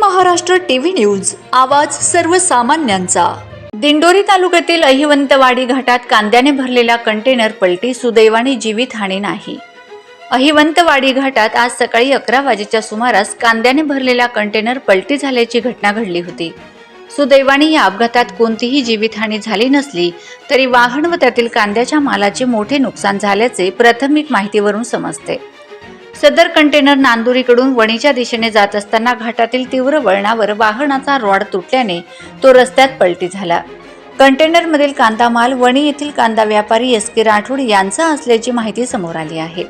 Maharashtra TV news आवाज सर्वसामान्यांचा. दिंडोरी तालुक्यातील अहिवंतवाडी घाटात कांद्याने भरलेला कंटेनर पलटी सुदैवाने जीवितहानी नाही. अहिवंतवाडी घाटात आज सकाळी अकरा वाजेच्या सुमारास कांद्याने भरलेला कंटेनर पलटी झाल्याची घटना घडली होती. सुदैवाने या अपघातात कोणतीही जीवितहानी झाली नसली तरी वाहन व त्यातील कांद्याच्या मालाचे मोठे नुकसान झाल्याचे प्राथमिक माहितीवरून समजते. सदर कंटेनर नांदुरीकडून वणीच्या दिशेने जात असताना घाटातील तीव्र वळणावर वाहनाचा रॉड तुटल्याने तो रस्त्यात पलटी झाला. कंटेनरमधील कांदा माल वणी येथील कांदा व्यापारी एस के राठोड यांचा असल्याची माहिती समोर आली आहे.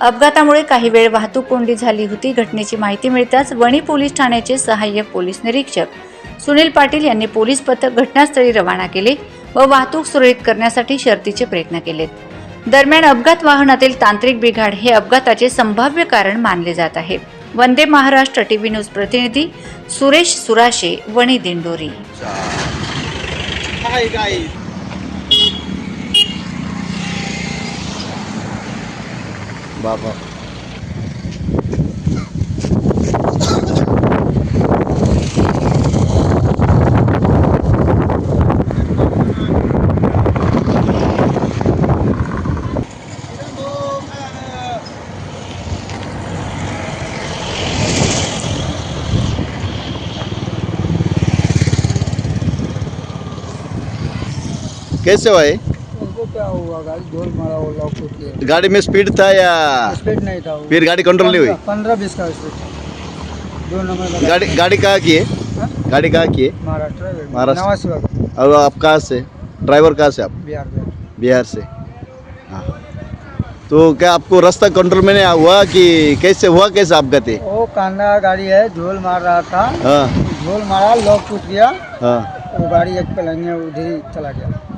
अपघातामुळे काही वेळ वाहतूक कोंडी झाली होती. घटनेची माहिती मिळताच वणी पोलीस ठाण्याचे सहाय्यक पोलीस निरीक्षक सुनील पाटील यांनी पोलीस पथक घटनास्थळी रवाना केले व वाहतूक सुरळीत करण्यासाठी शर्तीचे प्रयत्न केलेत. दरम्यान अपघात वाहनातील तांत्रिक बिघाड हे अपघाताचे संभाव्य कारण मानले जात आहे. वंदे महाराष्ट्र टीव्ही न्यूज प्रतिनिधी सुरेश सुराशे वणी दिंडोरी. बाबा. कैसे हुआ ये? उनको क्या हुआ गाड़ी ढोल मारा वो लॉक टूट गाड़ी में स्पीड था या स्पीड नहीं था फिर गाड़ी कंट्रोल नहीं हुई? पंद्रह बीस का स्पीड दो नंबर गाड़ी गाड़ी कहाँ की है? हाँ? गाड़ी कहाँ की है? महाराष्ट्र महाराष्ट्र। और आप कहाँ से? ड्राइवर कहाँ से आप? बिहार बिहार से। हाँ। तो क्या आपको रास्ता कंट्रोल में नहीं हुआ कि कैसे हुआ कैसे आप थे? वो कांदा गाड़ी है झोल मार रहा था। हाँ। झोल मारा लॉक टूट गया। हाँ। वो गाड़ी एक पलंगे उधर ही चला गया।